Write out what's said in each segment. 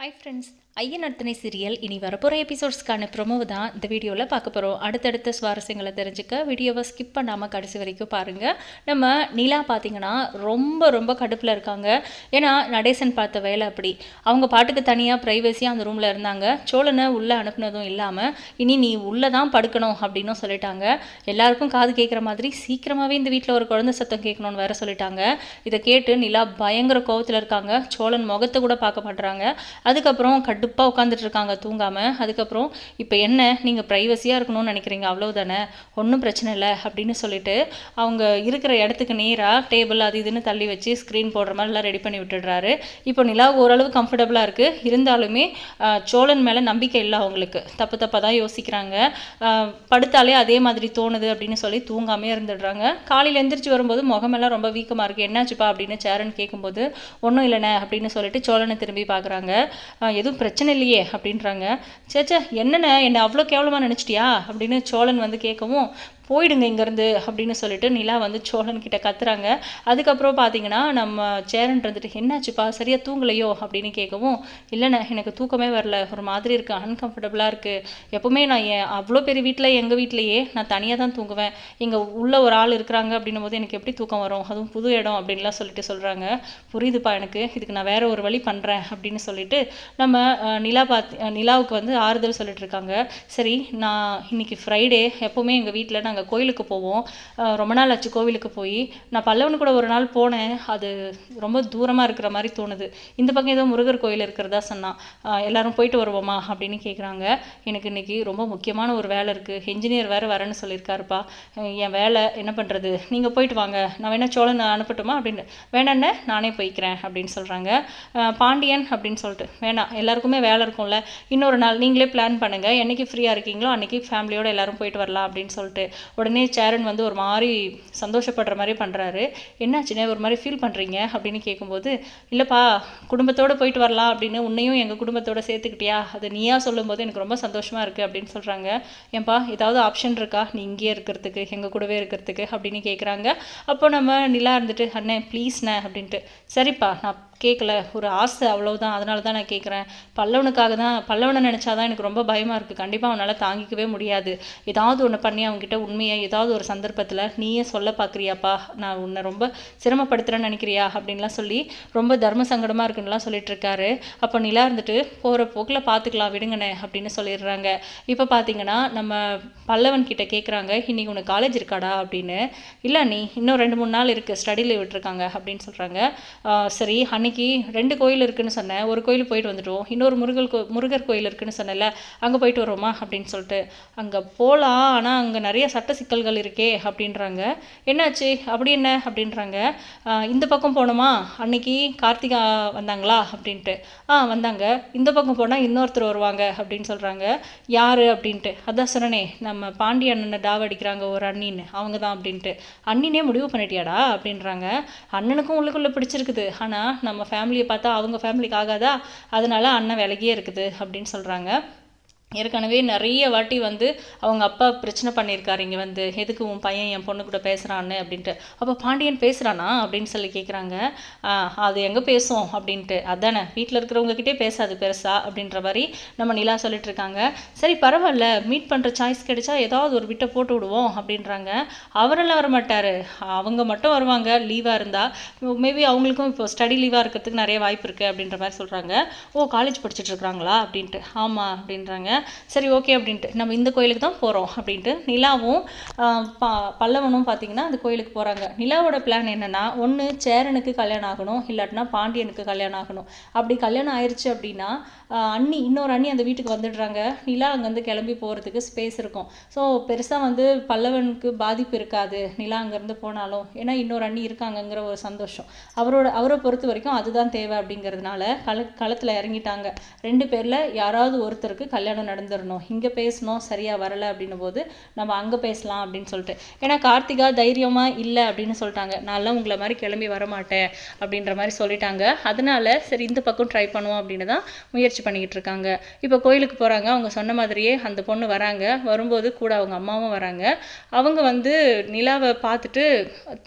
Hi friends ஐயன் அர்த்தனை serial இனி வரப்போகிற எபிசோட்ஸ்க்கான ப்ரொமோவை தான் இந்த வீடியோவில் பார்க்க போகிறோம் அடுத்தடுத்த சுவாரஸ்யங்களை தெரிஞ்சுக்க வீடியோவை ஸ்கிப் பண்ணாமல் கடைசி வரைக்கும் பாருங்கள் நம்ம நிலா பார்த்தீங்கன்னா ரொம்ப ரொம்ப கடுப்பில் இருக்காங்க. ஏன்னா நடேசன் பார்த்த வேலை அப்படி. அவங்க பாட்டுக்கு தனியாக ப்ரைவசியாக அந்த ரூமில் இருந்தாங்க. சோழனை உள்ளே அனுப்புனதும் இல்லாமல் இனி நீ உள்ளே தான் படுக்கணும் அப்படின்னு சொல்லிட்டாங்க. எல்லாருக்கும் காது கேட்குற மாதிரி சீக்கிரமாகவே இந்த வீட்டில் ஒரு குழந்தை சத்தம் கேட்கணும்னு வேற சொல்லிட்டாங்க. இதை கேட்டு நிலா பயங்கர கோவத்தில் இருக்காங்க. சோழன் முகத்தை கூட பார்க்க மாட்றாங்க. அதுக்கப்புறம் கடுப்பாக உட்காந்துட்டு இருக்காங்க தூங்காமல் அதுக்கப்புறம் இப்போ என்ன? நீங்கள் ப்ரைவசியாக இருக்கணும்னு நினைக்கிறீங்க அவ்வளோதானே ஒன்றும் பிரச்சனை இல்லை அப்படின்னு சொல்லிட்டு அவங்க இருக்கிற இடத்துக்கு நேராக டேபிள் அது இதுன்னு தள்ளி வச்சு ஸ்க்ரீன் போடுற மாதிரிலாம் ரெடி பண்ணி விட்டுடுறாரு. இப்போ நிலாவுக்கு ஓரளவு கம்ஃபர்டபுளாக இருக்குது இருந்தாலுமே சோழன் மேலே நம்பிக்கை இல்லை அவங்களுக்கு. தப்பு தப்பாக தான் யோசிக்கிறாங்க. படுத்தாலே அதே மாதிரி தோணுது அப்படின்னு சொல்லி தூங்காமே இருந்துடுறாங்க. காலையில் எந்திரிச்சு வரும்போது முகமெல்லாம் ரொம்ப வீக்கமாக இருக்குது என்னாச்சுப்பா? அப்படின்னு சேரன் கேட்கும்போது ஒன்றும் இல்லைண்ணே அப்படின்னு சொல்லிட்டு சோழனை திரும்பி பார்க்குறாங்க எதுவும் பிரச்சனை இல்லையே அப்படின்றாங்க. சேச்சே என்னண்ணே என்னை அவ்வளோ கேவலமாக நினச்சிட்டியா? அப்படின்னு சோழன் வந்து கேட்கவும் போயிடுங்க இங்கேருந்து அப்படின்னு சொல்லிட்டு நிலா வந்து சோழன்கிட்ட கத்துறாங்க. அதுக்கப்புறம் பார்த்தீங்கன்னா நம்ம சேரன் இருந்துட்டு என்னாச்சுப்பா? சரியாக தூங்கலையோ? அப்படின்னு கேட்கவும் இல்லைண்ணே எனக்கு தூக்கமே வரல. ஒரு மாதிரி இருக்குது அன்கம்ஃபர்டபுளாக இருக்குது எப்போவுமே நான் என் அவ்வளோ பெரிய வீட்டில் எங்கள் வீட்லேயே நான் தனியாக தான் தூங்குவேன். இங்கே உள்ள ஒரு ஆள் இருக்கிறாங்க அப்படின்னும் போது எனக்கு எப்படி தூக்கம் வரும்? அதுவும் புது இடம் அப்படின்லாம் சொல்லிட்டு சொல்கிறாங்க புரியுதுப்பா எனக்கு. இதுக்கு நான் வேறு ஒரு வழி பண்ணுறேன் அப்படின்னு சொல்லிட்டு நம்ம நிலா பார்த்து நிலாவுக்கு வந்து ஆறுதல் சொல்லிட்டு இருக்காங்க. சரி நான் இன்னைக்கு ஃப்ரைடே எப்போவுமே எங்கள் வீட்டில் நான் நாங்கள் கோயிலுக்கு போவோம். ரொம்ப நாள் ஆச்சு கோவிலுக்கு போய். நான் பல்லவனு கூட ஒரு நாள் போனேன். அது ரொம்ப தூரமாக இருக்கிற மாதிரி தோணுது. இந்த பக்கம் ஏதோ முருகர் கோயில் இருக்கிறதா சொன்னான் எல்லாரும் போயிட்டு வருவோமா? அப்படின்னு கேட்குறாங்க எனக்கு இன்றைக்கி ரொம்ப முக்கியமான ஒரு வேலை இருக்குது என்ஜினியர் வேறு வரேன்னு சொல்லியிருக்காருப்பா. என் வேலை என்ன பண்ணுறது நீங்கள் போயிட்டு வாங்க. நான் வேணா சோழன் அனுப்பட்டுமா? அப்படின்னு. வேணாண்ணே நானே போய்க்கிறேன். அப்படின்னு சொல்கிறாங்க பாண்டியன் அப்படின்னு சொல்லிட்டு. வேணாம் எல்லாருக்குமே வேலை இருக்கும்ல. இன்னொரு நாள் நீங்களே பிளான் பண்ணுங்கள் என்னைக்கு ஃப்ரீயாக இருக்கீங்களோ அன்னைக்கு ஃபேமிலியோட எல்லாரும் போயிட்டு வரலாம். அப்படின்னு சொல்லிட்டு. உடனே சேரன் வந்து ஒரு மாதிரி சந்தோஷப்படுற மாதிரி பண்ணுறாரு என்னாச்சுனே ஒரு மாதிரி ஃபீல் பண்ணுறீங்க அப்படின்னு கேட்கும்போது இல்லைப்பா குடும்பத்தோடு போயிட்டு வரலாம் அப்படின்னு உன்னையும் எங்கள் குடும்பத்தோடு சேர்த்துக்கிட்டியா? அது நீயா சொல்லும்போது எனக்கு ரொம்ப சந்தோஷமாக இருக்குது அப்படின்னு சொல்கிறாங்க ஏன்பா ஏதாவது ஆப்ஷன் இருக்கா? நீ இங்கேயே இருக்கிறதுக்கு எங்கள் கூடவே இருக்கிறதுக்கு? அப்படின்னு கேட்குறாங்க அப்போ நம்ம நிலா இருந்துட்டு அண்ணே ப்ளீஸ்ண்ணே அப்படின்ட்டு. சரிப்பா நான் கேட்கல ஒரு ஆசை அவ்வளவுதான். அதனால தான் நான் கேட்குறேன் பல்லவனுக்காக தான் பல்லவனை நினச்சாதான் எனக்கு ரொம்ப பயமாக இருக்குது கண்டிப்பாக அவனால் தாங்கிக்கவே முடியாது. ஏதாவது ஒன்று பண்ணி அவங்ககிட்ட உண்மையை ஏதாவது ஒரு சந்தர்ப்பத்தில் நீயே சொல்ல பார்க்குறியாப்பா நான் உன்னை ரொம்ப சிரமப்படுத்துகிறேன்னு நினைக்கிறியா? அப்படின்லாம் சொல்லி ரொம்ப தர்ம சங்கடமாக இருக்குன்னுலாம் சொல்லிட்டு இருக்காரு. அப்போ நிலா இருந்துட்டு போகிற போக்கில் பார்த்துக்கலாம் விடுங்கண்ணே அப்படின்னு சொல்லிடுறாங்க. இப்போ பார்த்தீங்கன்னா நம்ம பல்லவன் கிட்ட கேட்குறாங்க இன்னைக்கு உனக்கு காலேஜ் இருக்காடா? அப்படின்னு. இல்லை நீ இன்னும் ரெண்டு மூணு நாள் இருக்குது ஸ்டடி லீவ் விட்டுருக்காங்க அப்படின்னு சொல்கிறாங்க சரி அன்றைக்கி ரெண்டு கோயில் இருக்குன்னு சொன்னேன். ஒரு கோயில் போயிட்டு வந்துட்டோம். இன்னொரு முருகல் கோ முருகர் கோயில் இருக்குதுன்னு சொன்னேன்ல அங்கே போயிட்டு வருவோமா? அப்படின்னு சொல்லிட்டு. அங்கே போகலாம் ஆனால் அங்கே நிறைய சட்ட சிக்கல்கள் இருக்கே அப்படின்றாங்க. என்னாச்சு? அப்படி என்ன? அப்படின்றாங்க. இந்த பக்கம் போனோமா? அன்னைக்கு கார்த்திகா வந்தாங்களா? அப்படின்ட்டு. ஆ வந்தாங்க. இந்த பக்கம் போனால் இன்னொருத்தர் வருவாங்க. அப்படின்னு சொல்கிறாங்க யார்? அப்படின்ட்டு. அதான் சொன்னனே நம்ம பாண்டி அண்ணனை டாவ் அடிக்கிறாங்க ஒரு அண்ணின்னு அவங்க தான். அப்படின்ட்டு. அண்ணினே முடிவு பண்ணிட்டியாடா? அப்படின்றாங்க. அண்ணனுக்கும் உள்ளுக்குள்ளே பிடிச்சிருக்குது. ஆனால் நம்ம ஃபேமிலியை பார்த்தா அவங்க ஃபேமிலிக்கு ஆகாதா? அதனால அண்ணன் விலகியே இருக்குது அப்படின்னு சொல்கிறாங்க ஏற்கனவே நிறைய வாட்டி வந்து அவங்க அப்பா பிரச்சனை பண்ணியிருக்காரு இங்கே வந்து எதுக்கு உன் பையன் என் பொண்ணு கூட பேசுகிறான்னு அப்படின்ட்டு. அப்போ பாண்டியன் பேசுகிறானா அப்படின்னு சொல்லி கேட்குறாங்க அது எங்கே பேசும் அப்படின்ட்டு. அதானே வீட்டில் இருக்கிறவங்கக்கிட்டே பேசாது பெருசா அப்படின்ற மாதிரி நம்ம நிலா சொல்லிட்டு இருக்காங்க. சரி பரவாயில்ல மீட் பண்ணுற சாய்ஸ் கிடைச்சா ஏதாவது ஒரு விட்டை போட்டு விடுவோம் அப்படின்றாங்க. அவரெல்லாம் வர மாட்டார் அவங்க மட்டும் வருவாங்க லீவாக இருந்தால் மேபி அவங்களுக்கும் இப்போ ஸ்டடி லீவாக இருக்கிறதுக்கு நிறைய வாய்ப்பு இருக்குது அப்படின்ற மாதிரி சொல்கிறாங்க ஓ காலேஜ் படிச்சுட்டு இருக்கிறாங்களா அப்படின்ட்டு. ஆமாம் அப்படின்றாங்க. சரி ஓகே அப்படின்ட்டு. நம்ம இந்த கோயிலுக்கு தான் போகிறோம் அப்படின்ட்டு நிலாவும் ப பல்லவனும் பார்த்தீங்கன்னா அந்த கோயிலுக்கு போகிறாங்க நிலாவோட பிளான் என்னென்னா ஒன்று சேரனுக்கு கல்யாணம் ஆகணும் இல்லாட்டினா பாண்டியனுக்கு கல்யாணம் ஆகணும். அப்படி கல்யாணம் ஆயிடுச்சு அப்படின்னா அண்ணி இன்னொரு அண்ணி அந்த வீட்டுக்கு வந்துடுறாங்க. நிலா அங்கேருந்து கிளம்பி போகிறதுக்கு ஸ்பேஸ் இருக்கும். ஸோ பெருசாக வந்து பல்லவனுக்கு பாதிப்பு இருக்காது நிலா அங்கேருந்து போனாலும். ஏன்னா இன்னொரு அண்ணி இருக்காங்கங்கிற ஒரு சந்தோஷம். அவரோட அவரை பொறுத்த வரைக்கும் அதுதான் தேவை அப்படிங்கிறதுனால கள களத்தில் இறங்கிட்டாங்க. ரெண்டு பேரில் யாராவது ஒருத்தருக்கு கல்யாணம் நடந்துடணும் இங்கே பேசணும் சரியாக வரலை அப்படின்னும் போது நம்ம அங்கே பேசலாம் அப்படின்னு சொல்லிட்டு. ஏன்னா கார்த்திகா தைரியமாக இல்லை அப்படின்னு சொல்லிட்டாங்க. நான்லாம் உங்களை மாதிரி கிளம்பி வரமாட்டேன் அப்படின்ற மாதிரி சொல்லிட்டாங்க. அதனால சரி இந்த பக்கம் ட்ரை பண்ணுவோம் அப்படின்னு தான் முயற்சி பண்ணிக்கிட்டு இருக்காங்க. இப்போ கோயிலுக்கு போகிறாங்க அவங்க சொன்ன மாதிரியே அந்த பொண்ணு வராங்க. வரும்போது கூட அவங்க அம்மாவும் வராங்க. அவங்க வந்து நிலாவை பார்த்துட்டு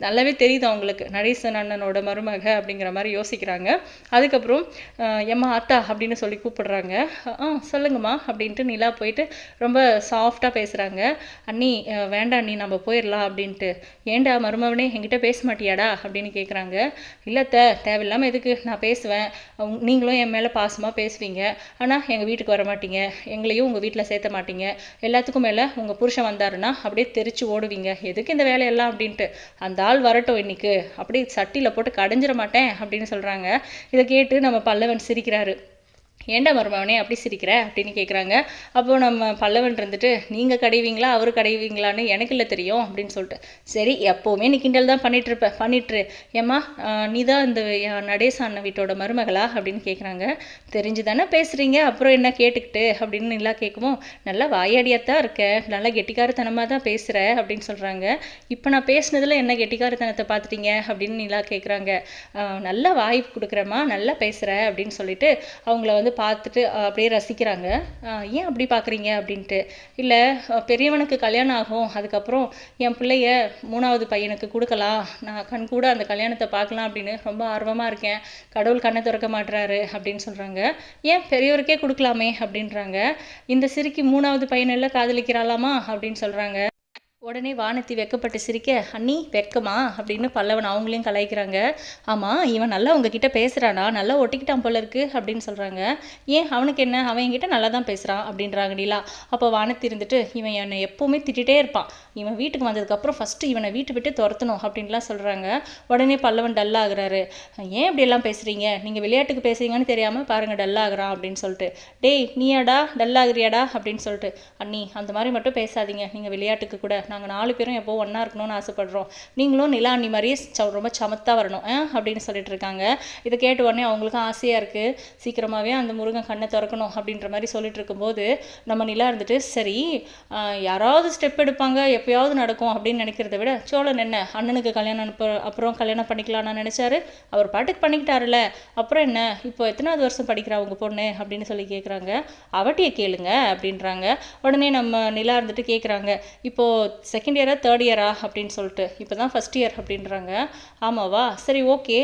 நல்லாவே தெரியுது அவங்களுக்கு. நடேசன் அண்ணனோட மருமக அப்படிங்கிற மாதிரி யோசிக்கிறாங்க. அதுக்கப்புறம் எம்மா அத்தா அப்படின்னு சொல்லி கூப்பிடுறாங்க. ஆ சொல்லுங்கம்மா அப்படின்ட்டு நிலா போயிட்டு ரொம்ப சாஃப்டாக பேசுகிறாங்க அண்ணி வேண்டாம் அண்ணி நம்ம போயிடலாம் அப்படின்ட்டு. ஏன்டா மருமவனே என்கிட்ட பேச மாட்டியாடா? அப்படின்னு கேட்குறாங்க இல்லத்த தேவையில்லாமல் எதுக்கு? நான் பேசுவேன். நீங்களும் என் மேலே பாசமாக பேசுவீங்க. ஆனால் எங்கள் வீட்டுக்கு வர மாட்டீங்க. எங்களையும் உங்கள் வீட்டில் சேர்த்த மாட்டீங்க. எல்லாத்துக்கும் மேலே உங்கள் புருஷன் வந்தாருன்னா அப்படியே தெரிச்சு ஓடுவீங்க. எதுக்கு இந்த வேலையெல்லாம்? அப்படின்ட்டு. அந்த ஆள் வரட்டும் இன்னைக்கு. அப்படியே சட்டியில் போட்டு கடைஞ்சிட மாட்டேன் அப்படின்னு சொல்கிறாங்க இதை கேட்டு நம்ம பல்லவன் சிரிக்கிறாரு. ஏன்டா மருமவனே அப்படி சிரிக்கிற? அப்படின்னு கேட்குறாங்க அப்போது நம்ம பல்லவன் இருந்துட்டு நீங்கள் கடைவீங்களா? அவர் கடைவீங்களான்னு எனக்கு இல்லை தெரியும் அப்படின்னு சொல்லிட்டு. சரி எப்போவுமே நீ கிண்டல் தான் பண்ணிகிட்ருப்ப பண்ணிட்டுரு. ஏம்மா நீ தான் இந்த நடேச அண்ணன் வீட்டோட மருமகளா? அப்படின்னு கேட்குறாங்க தெரிஞ்சு தானே பேசுகிறீங்க அப்புறம் என்ன கேட்டுக்கிட்டு? அப்படின்னு நிலா கேட்குமோ நல்லா வாயாடியாத்தான் இருக்க. நல்லா கெட்டிக்காரத்தனமாக தான் பேசுகிற அப்படின்னு சொல்கிறாங்க இப்போ நான் பேசுனதில் என்ன கெட்டிக்காரத்தனத்தை பார்த்துட்டீங்க அப்படின்னு நிலா கேட்குறாங்க நல்லா வாய்ப்பு கொடுக்குறேம்மா. நல்லா பேசுகிற அப்படின்னு சொல்லிட்டு அவங்கள வந்து பார்த்துட்டு அப்படியே ரசிக்கிறாங்க. ஏன் அப்படி பார்க்குறீங்க? அப்படின்ட்டு. இல்லை பெரியவனுக்கு கல்யாணம் ஆகும். அதுக்கப்புறம் என் பிள்ளைய மூணாவது பையனுக்கு கொடுக்கலாம். நான் கண் கூட அந்த கல்யாணத்தை பார்க்கலாம் அப்படின்னு ரொம்ப ஆர்வமாக இருக்கேன். கடவுள் கண்ணை திறக்க மாட்டுறாரு அப்படின்னு சொல்கிறாங்க ஏன் பெரியவருக்கே கொடுக்கலாமே? அப்படின்றாங்க. இந்த சிறுக்கி மூணாவது பையனெல்லாம் காதலிக்கிறாளாமா? அப்படின்னு சொல்கிறாங்க உடனே வானத்தி வெக்கப்பட்டு சிரிக்க அண்ணி வெக்கமா? அப்படின்னு பல்லவன் அவங்களையும் கலாய்க்கிறாங்க. ஆமாம் இவன் நல்லா உங்ககிட்ட பேசுகிறானா நல்லா ஒட்டிக்கிட்டான் போல இருக்கு அப்படின்னு சொல்கிறாங்க ஏன் அவனுக்கு என்ன? அவன் என்கிட்ட நல்லா தான் பேசுகிறான் அப்படின்றாங்க நீலா அப்போ வானத்தி இருந்துட்டு இவன் என்னை எப்போவுமே திட்டிகிட்டே இருப்பான். இவன் வீட்டுக்கு வந்ததுக்கப்புறம் ஃபஸ்ட்டு இவனை வீட்டு விட்டு துரத்தணும் அப்படின்லாம் சொல்கிறாங்க உடனே பல்லவன் டல்லாகிறாரு ஏன் இப்படியெல்லாம் பேசுகிறீங்க நீங்கள் விளையாட்டுக்கு பேசுகிறீங்கன்னு தெரியாமல் பாருங்கள் டல்லாகிறான் அப்படின்னு சொல்லிட்டு. டேய் நீயாடா? டல்லாகிறியாடா அப்படின்னு சொல்லிட்டு. அண்ணி அந்த மாதிரி மட்டும் பேசாதீங்க. நீங்கள் விளையாட்டுக்கு கூட நான் நாங்கள் நாலு பேரும் எப்போ ஒன்றா இருக்கணும்னு ஆசைப்படுறோம். நீங்களும் நிலா அண்ணி மாதிரியே ச- ரொம்ப சமத்தா வரணும். ஆ அப்படின்னு சொல்லிட்டு இருக்காங்க. இதை கேட்ட உடனே அவங்களுக்கும் ஆசையாக இருக்குது சீக்கிரமாகவே அந்த முருகன் கண்ணை திறக்கணும் அப்படின்ற மாதிரி சொல்லிட்டு இருக்கும்போது நம்ம நிலா இருந்துட்டு சரி யாராவது ஸ்டெப் எடுப்பாங்க எப்பயாவது நடக்கும் அப்படின்னு நினைக்கிறத விட சோழன் என்ன அண்ணனுக்கு கல்யாணம் அனுப்ப அப்புறம் கல்யாணம் பண்ணிக்கலாம்னு நினச்சாரு. அவர் பாட்டுக்கு பண்ணிக்கிட்டாருல அப்புறம் என்ன இப்போ எத்தனாவது வருஷம் படிக்கிறா உங்கள் பொண்ணு அப்படின்னு சொல்லி கேட்குறாங்க அவட்டியை கேளுங்க அப்படின்றாங்க. உடனே நம்ம நிலா இருந்துட்டு கேட்குறாங்க இப்போது செகண்ட் இயரா தேர்ட் இயரா அப்படின்னு சொல்லிட்டு. இப்போ தான் ஃபஸ்ட் இயர் அப்படின்றாங்க. ஆமாவா? சரி ஓகே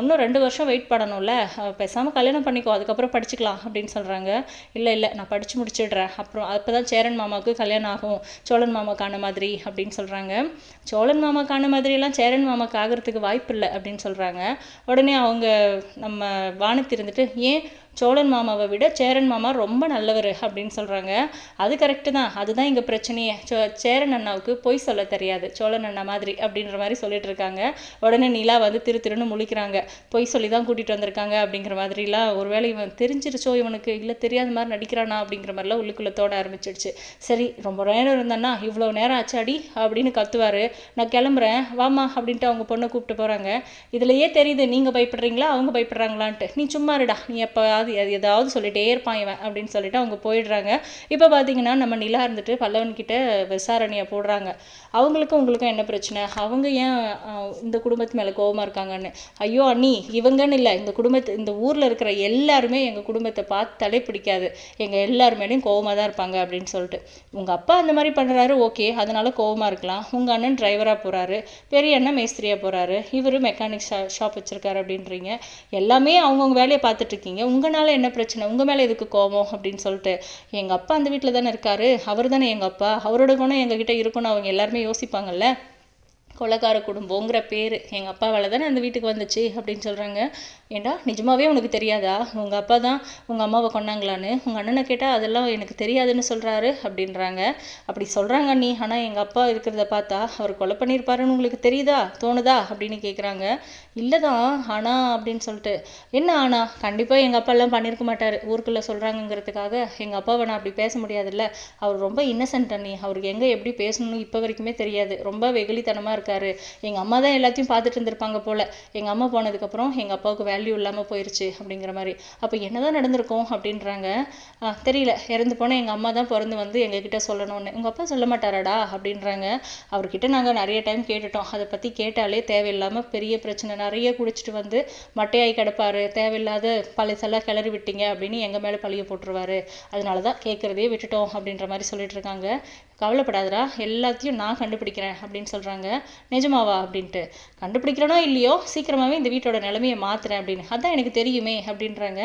இன்னும் ரெண்டு வருஷம் வெயிட் பண்ணணும்ல. பேசாமல் கல்யாணம் பண்ணிக்கோ அதுக்கப்புறம் படிச்சுக்கலாம் அப்படின்னு சொல்கிறாங்க இல்லை இல்லை நான் படித்து முடிச்சிடுறேன். அப்புறம் அப்போ தான் சேரன் மாமாவுக்கு கல்யாணம் ஆகும். சோழன் மாமாக்கான மாதிரி அப்படின்னு சொல்கிறாங்க சோழன் மாமாக்கான மாதிரியெல்லாம் சேரன் மாமாக்கு ஆகிறதுக்கு வாய்ப்பு இல்லை அப்படின்னு சொல்கிறாங்க உடனே அவங்க நம்ம வானத்தி இருந்துட்டு ஏன் சோழன் மாமாவை விட சேரன் மாமா ரொம்ப நல்லவர் அப்படின்னு சொல்கிறாங்க அது கரெக்டு தான். அதுதான் இங்கே பிரச்சனையே. சோ சேரன் அண்ணாவுக்கு பொய் சொல்ல தெரியாது. சோழன் அண்ணா மாதிரி அப்படின்ற மாதிரி சொல்லிட்டு இருக்காங்க. உடனே நிலா வந்து திரு திருன்னு முழிக்கிறாங்க. பொய் சொல்லி தான் கூட்டிகிட்டு வந்திருக்காங்க அப்படிங்கிற மாதிரிலாம் ஒருவேளை இவன் தெரிஞ்சிருச்சோ இவனுக்கு? இல்லை தெரியாத மாதிரி நடிக்கிறானா அப்படிங்கிற மாதிரிலாம் உள்ளுக்குள்ளே தோட ஆரம்பிச்சிடுச்சு. சரி ரொம்ப நேரம் இருந்தேன்னா இவ்வளோ நேரம் ஆச்சாடி அப்படின்னு கத்துவார். நான் கிளம்புறேன். வாமா அப்படின்ட்டு அவங்க பொண்ணை கூப்பிட்டு போகிறாங்க இதுலையே தெரியுது நீங்கள் பயப்படுறீங்களா? அவங்க பயப்படுறாங்களான்ட்டு. நீ சும்மா இருடா. நீ எப்போ அது ஏதாவது சொல்லிட்டே இருப்பான் இவன் அப்படின்னு சொல்லிட்டு அவங்க போயிடுறாங்க. இப்போ பார்த்தீங்கன்னா நம்ம நிலா இருந்துட்டு பல்லவன் கிட்ட விசாரணையை போடுறாங்க. அவங்களுக்கும் உங்களுக்கும் என்ன பிரச்சனை? அவங்க ஏன் இந்த குடும்பத்து மேலே கோவமா இருக்காங்கன்னு? ஐயோ அண்ணி இவங்கன்னு இல்லை. இந்த குடும்பத்து இந்த ஊரில் இருக்கிற எல்லாருமே எங்கள் குடும்பத்தை பார்த்தாலே பிடிக்காது. எங்கள் எல்லாருமேலையும் கோபமாக தான் இருப்பாங்க அப்படின்னு சொல்லிட்டு. உங்கள் அப்பா அந்த மாதிரி பண்ணுறாரு ஓகே. அதனால கோவமா இருக்கலாம். உங்கள் அண்ணன் டிரைவராக போகிறாரு பெரிய அண்ணன் மேஸ்திரியாக போகிறாரு இவர் மெக்கானிக் ஷா ஷாப் வச்சுருக்காரு அப்படின்றீங்க. எல்லாமே அவங்கவுங்க வேலையை பார்த்துட்டு இருக்கீங்க. உங்களால் என்ன பிரச்சனை? உங்கள் மேலே எதுக்கு கோவம் அப்படின்னு சொல்லிட்டு எங்கள் அப்பா அந்த வீட்டில் தானே இருக்காரு. அவர் தானே எங்கள் அப்பா. அவரோட குணம் எங்ககிட்ட இருக்குன்னு அவங்க எல்லாருமே யோசிப்பாங்கல்ல? கொலக்கார குடும்பங்கிற பேர். எங்கள் அப்பாவால் தானே அந்த வீட்டுக்கு வந்துச்சு அப்படின்னு சொல்கிறாங்க ஏண்டா? நிஜமாவே உனக்கு தெரியாதா? உங்கள் அப்பா தான் உங்கள் அம்மாவை கொண்டாங்களான்னு உங்கள் அண்ணனை கேட்டால் அதெல்லாம் எனக்கு தெரியாதுன்னு சொல்கிறாரு அப்படின்றாங்க. அப்படி சொல்கிறாங்க நீ ஆனால் எங்கள் அப்பா இருக்கிறத பார்த்தா அவர் கொலை பண்ணியிருப்பாருன்னு உங்களுக்கு தெரியுதா? தோணுதா? அப்படின்னு கேட்குறாங்க இல்லை தான் ஆனால் அப்படின்னு சொல்லிட்டு என்ன ஆனா? கண்டிப்பாக எங்கள் அப்பாலாம் பண்ணியிருக்க மாட்டார். ஊருக்குள்ளே சொல்கிறாங்கங்கிறதுக்காக எங்கள் அப்பாவை நான் அப்படி பேச முடியாதுல்ல. அவர் ரொம்ப இன்னசென்ட் அண்ணி. அவருக்கு எங்கே எப்படி பேசணும்னு இப்போ வரைக்குமே தெரியாது. ரொம்ப வெகுளித்தனமாக இருக்காரு. எங்கள் அம்மா தான் எல்லாத்தையும் பார்த்துட்டு இருந்திருப்பாங்க போல். எங்கள் அம்மா போனதுக்கப்புறம் எங்கள் அப்பாவுக்கு வேலை வேல்யூ இல்லாமல் போயிடுச்சு அப்படிங்கிற மாதிரி. அப்போ என்னதான் நடந்திருக்கும் அப்படின்றாங்க. தெரியல. இறந்து போனால் எங்கள் அம்மா தான் பிறந்து வந்து எங்ககிட்ட சொல்லணும்னு. உங்கள் அப்பா சொல்ல மாட்டாராடா அப்படின்றாங்க. அவர்கிட்ட நாங்கள் நிறைய டைம் கேட்டுட்டோம். அதை பற்றி கேட்டாலே தேவையில்லாமல் பெரிய பிரச்சனை. நிறைய குடிச்சிட்டு வந்து மட்டையாகி கிடப்பார். தேவையில்லாத பழசெல்லாம் கிளறி விட்டீங்க அப்படின்னு எங்கள் மேலே பழிய போட்டுருவாரு. அதனால தான் கேட்குறதே விட்டுட்டோம் அப்படின்ற மாதிரி சொல்லிட்டு இருக்காங்க. கவலைப்படாதடா எல்லாத்தையும் நான் கண்டுபிடிக்கிறேன் அப்படின்னு சொல்கிறாங்க நிஜமாவா? அப்படின்ட்டு. கண்டுபிடிக்கிறனோ இல்லையோ சீக்கிரமாகவே இந்த வீட்டோட நிலைமையை மாற்றுறேன் அப்படின்னு. அதான் எனக்கு தெரியுமே அப்படின்றாங்க.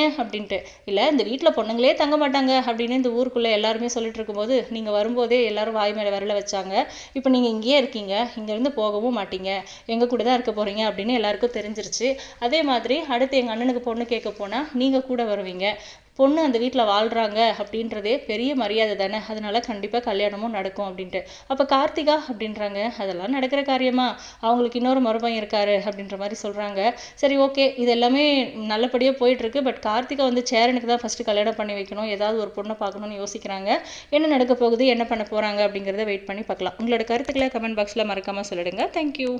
ஏன் அப்படின்ட்டு. இல்லை இந்த வீட்டில் பொண்ணுங்களே தங்க மாட்டாங்க அப்படின்னு இந்த ஊருக்குள்ளே எல்லாருமே சொல்லிட்டு இருக்கும்போது நீங்கள் வரும்போதே எல்லாரும் வாய் மேலே விரல வச்சாங்க. இப்போ நீங்கள் இங்கேயே இருக்கீங்க. இங்கேருந்து போகவும் மாட்டீங்க. எங்கள் கூட தான் இருக்க போகிறீங்க அப்படின்னு எல்லாருக்கும் தெரிஞ்சிருச்சு. அதே மாதிரி அடுத்து எங்கள் அண்ணனுக்கு பொண்ணு கேட்க போனால் நீங்கள் கூட வருவீங்க. பொண்ணு அந்த வீட்டில் வாழ்கிறாங்க அப்படின்றதே பெரிய மரியாதை தானே? அதனால கண்டிப்பாக கல்யாணமும் நடக்கும் அப்படின்ட்டு. அப்போ கார்த்திகா அப்படின்றாங்க அதெல்லாம் நடக்கிற காரியமா? அவங்களுக்கு இன்னொரு மருமகன் இருக்காரு அப்படின்ற மாதிரி சொல்கிறாங்க சரி ஓகே. இது எல்லாமே நல்லபடியாக போயிட்டுருக்கு. பட் கார்த்திகா வந்து சேரனுக்கு தான் ஃபஸ்ட்டு கல்யாணம் பண்ணி வைக்கணும். ஏதாவது ஒரு பொண்ணை பார்க்கணும்னு யோசிக்கிறாங்க. என்ன நடக்க போகுது? என்ன பண்ண போகிறாங்க அப்படிங்கிறத வெயிட் பண்ணி பார்க்கலாம். உங்களோட கருத்துக்களை கமெண்ட் பாக்ஸில் மறக்காமல் சொல்லிடுங்க. தேங்க்யூ